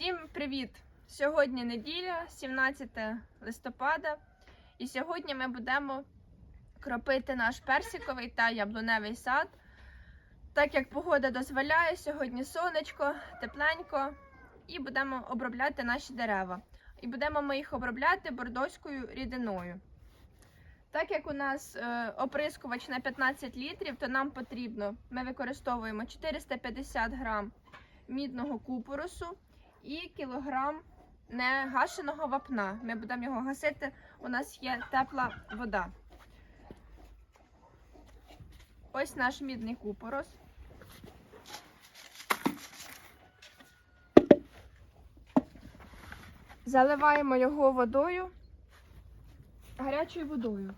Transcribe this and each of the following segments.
Всім привіт! Сьогодні неділя, 17 листопада, і сьогодні ми будемо кропити наш персиковий та яблуневий сад. Так як погода дозволяє, сьогодні сонечко, тепленько, і будемо обробляти наші дерева. І будемо ми їх обробляти бордоською рідиною. Так як у нас е, оприскувач на 15 літрів, то нам потрібно, ми використовуємо 450 грам мідного купоросу і кілограм негашеного вапна. Ми будемо його гасити. У нас є тепла вода. Ось наш мідний купорос. Заливаємо його водою, гарячою водою.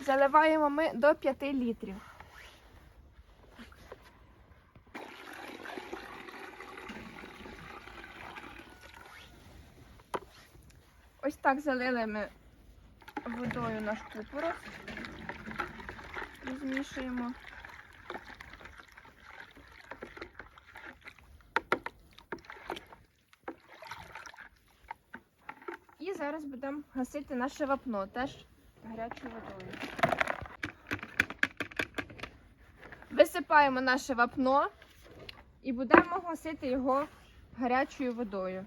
Заливаємо ми до 5 літрів. Ось так залили ми водою наш купорос. Розмішуємо. І зараз будемо гасити наше вапно теж гарячою водою. Висипаємо наше вапно і будемо гасити його гарячою водою.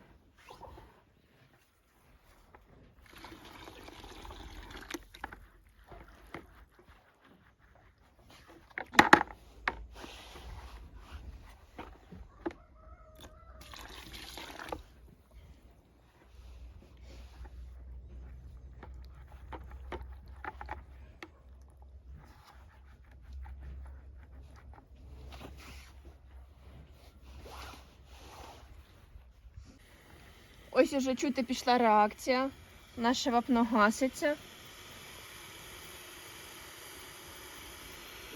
Ось уже чути пішла реакція. Наше вапно гаситься.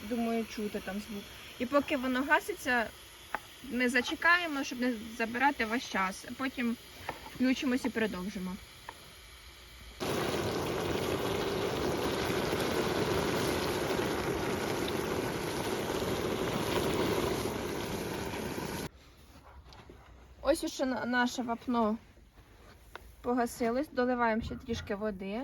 Думаю, чути там звук. І поки воно гаситься, ми зачекаємо, щоб не забирати ваш час, потім включимось і продовжимо. Ось на- наше вапно погасилось, доливаємо ще трішки води.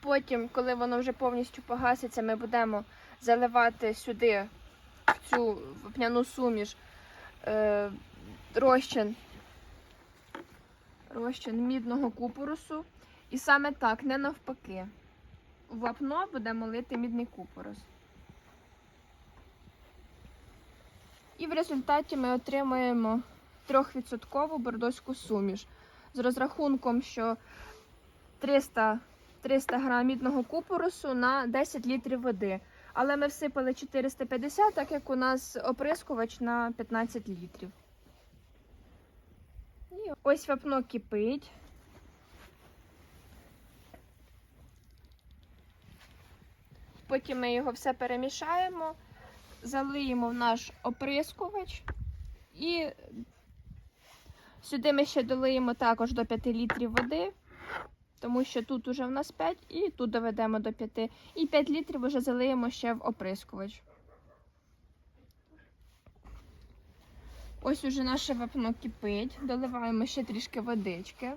Потім, коли воно вже повністю погаситься, ми будемо заливати сюди, в цю вапняну суміш, е, розчин, розчин мідного купорусу. І саме так, не навпаки. У вапно будемо лити мідний купорос. І в результаті ми отримаємо 3% бордоську суміш з розрахунком, що 300, 300 грам мідного купоросу на 10 літрів води. Але ми всипали 450, так як у нас оприскувач на 15 літрів. Ось вапно кипить. Потім ми його все перемішаємо, залиємо в наш оприскувач і сюди ми ще долиємо також до 5 літрів води, тому що тут уже в нас 5 і тут доведемо до 5. І 5 літрів вже залиємо ще в оприскувач. Ось уже наше вапно кипить, доливаємо ще трішки водички.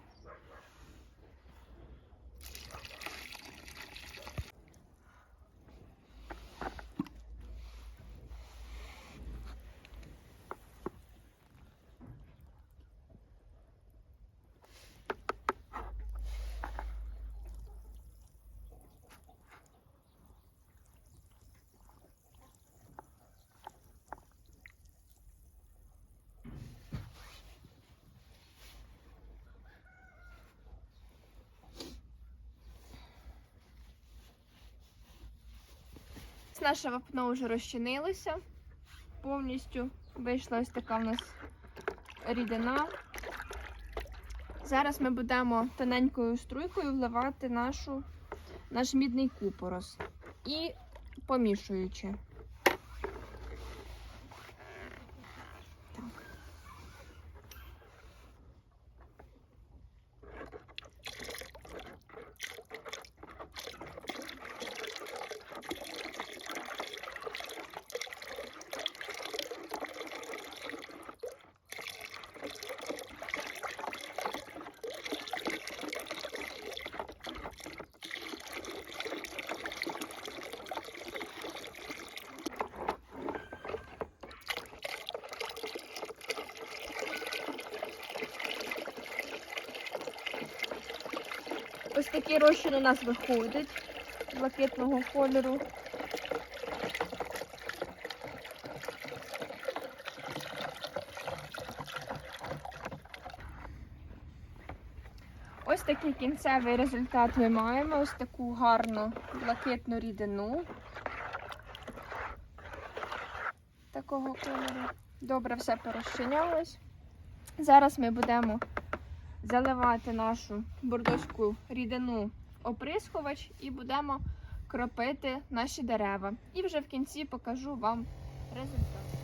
Наше вапно вже розчинилося. Повністю вийшла ось така в нас рідина. Зараз ми будемо тоненькою струйкою вливати нашу, наш мідний купорос і помішуючи. Ось такий розчин у нас виходить блакитного кольору. Ось такий кінцевий результат ми маємо. Ось таку гарну блакитну рідину. Такого кольору. Добре все порозчинялось. Зараз ми будемо заливати нашу бордоську рідину оприскувач і будемо кропити наші дерева. І вже в кінці покажу вам результат.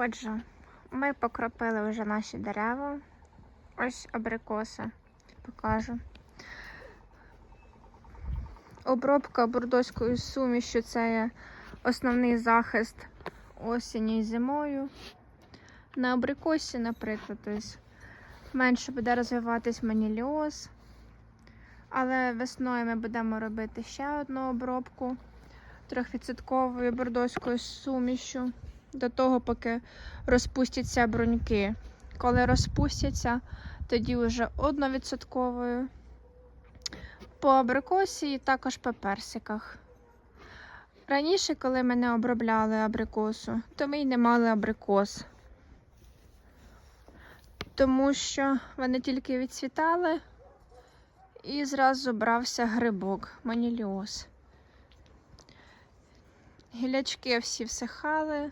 Отже, ми покропили вже наші дерева. Ось абрикоси покажу. Обробка бордоською сумішю це є основний захист осінню і зимою. На абрикосі, наприклад, ось менше буде розвиватись маніліоз. Але весною ми будемо робити ще одну обробку трьохвідсотковою бордоською сумішю до того, поки розпустяться бруньки. Коли розпустяться, тоді вже одновідсотковою. По абрикосі і також по персиках. Раніше, коли ми не обробляли абрикосу, то ми й не мали абрикос. Тому що вони тільки відцвітали і зразу брався грибок, маніліоз. Гілячки всі всихали,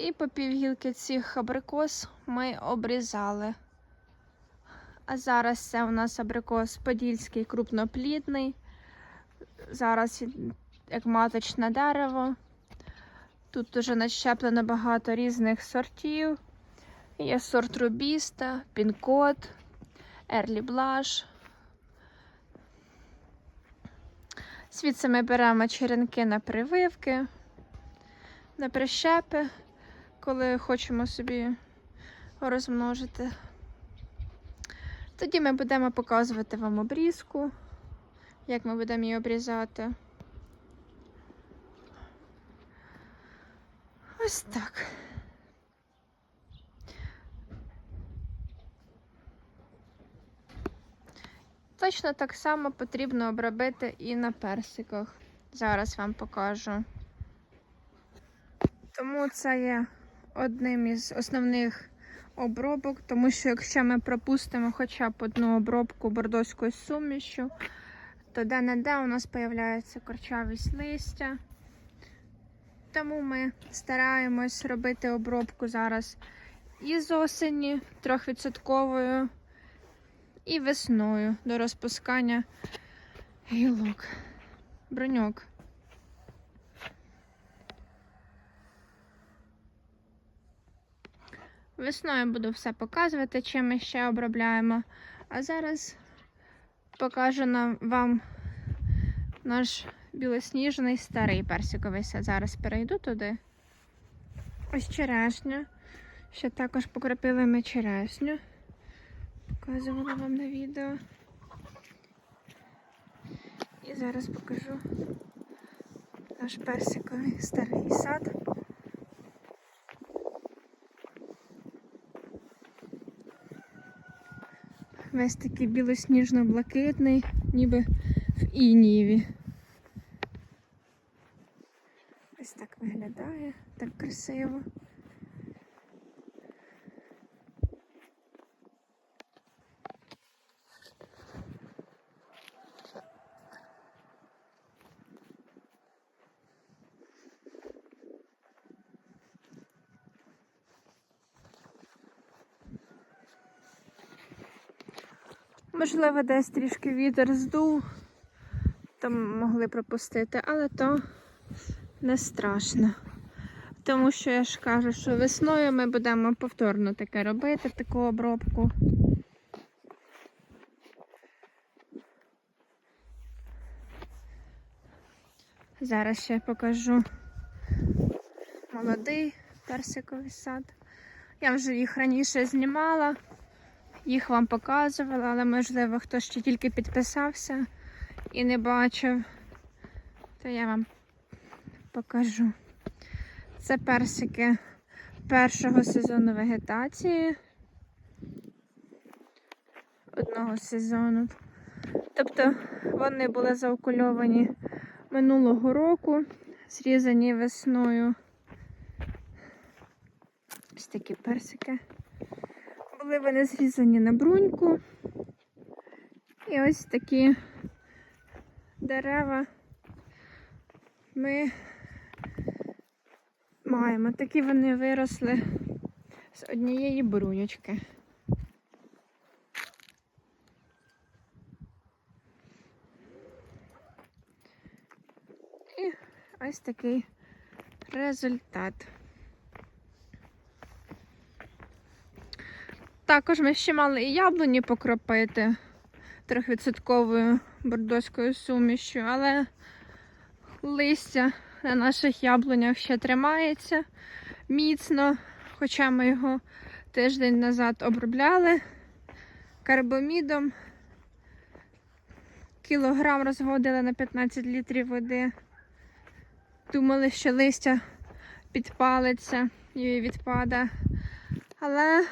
і по півгілки цих абрикос ми обрізали. А зараз це у нас абрикос подільський крупноплідний. Зараз як маточне дерево. Тут уже нащеплено багато різних сортів. Є сорт Рубіста, Пінкот, Ерлі Блаш. Звідси ми беремо черенки на прививки, на прищепи, коли хочемо собі розмножити. Тоді ми будемо показувати вам обрізку, як ми будемо її обрізати. Ось так. Точно так само потрібно обробити і на персиках. Зараз вам покажу. Тому це є одним із основних обробок, тому що якщо ми пропустимо хоча б одну обробку бордоською сумішю, то де-не-де у нас з'являється корчавість листя. Тому ми стараємось робити обробку зараз і з осені трьохвідсотковою, і весною до розпускання гілок, броньок. Весною буду все показувати, чим ми ще обробляємо. А зараз покажу вам наш білосніжний старий персиковий сад. Зараз перейду туди. Ось черешня. Ще також покропили ми черешню. Показувала вам на відео. І зараз покажу наш персиковий старий сад. Весь такий білосніжно-блакитний, ніби в Інієві. Ось так виглядає, так красиво. Можливо, десь трішки вітер здув, то могли пропустити, але то не страшно. Тому що я ж кажу, що весною ми будемо повторно таке робити, таку обробку. Зараз ще покажу молодий персиковий сад. Я вже їх раніше знімала, їх вам показувала, але можливо хтось ще тільки підписався і не бачив, то я вам покажу. Це персики першого сезону вегетації. Одного сезону. Тобто вони були заокульовані минулого року, зрізані весною. Ось такі персики. Були вони зрізані на бруньку. І ось такі дерева ми маємо. Такі вони виросли з однієї бруньочки. І ось такий результат. Також ми ще мали і яблуні покропити трьохвідсотковою бордоською сумішю, але листя на наших яблунях ще тримається міцно, хоча ми його тиждень назад обробляли карбомідом. Кілограм розводили на 15 літрів води. Думали, що листя підпалиться і відпада. Але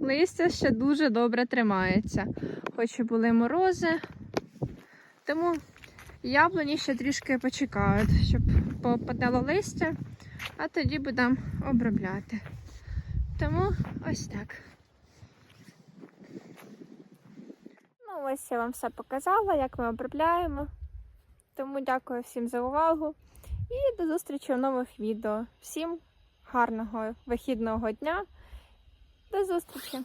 листя ще дуже добре тримається. Хоч і були морози. Тому яблуні ще трішки почекають, щоб попадало листя, а тоді будемо обробляти. Тому ось так. Ну, ось я вам все показала, як ми обробляємо. Тому дякую всім за увагу і до зустрічі в нових відео. Всім гарного вихідного дня. До зустрічі!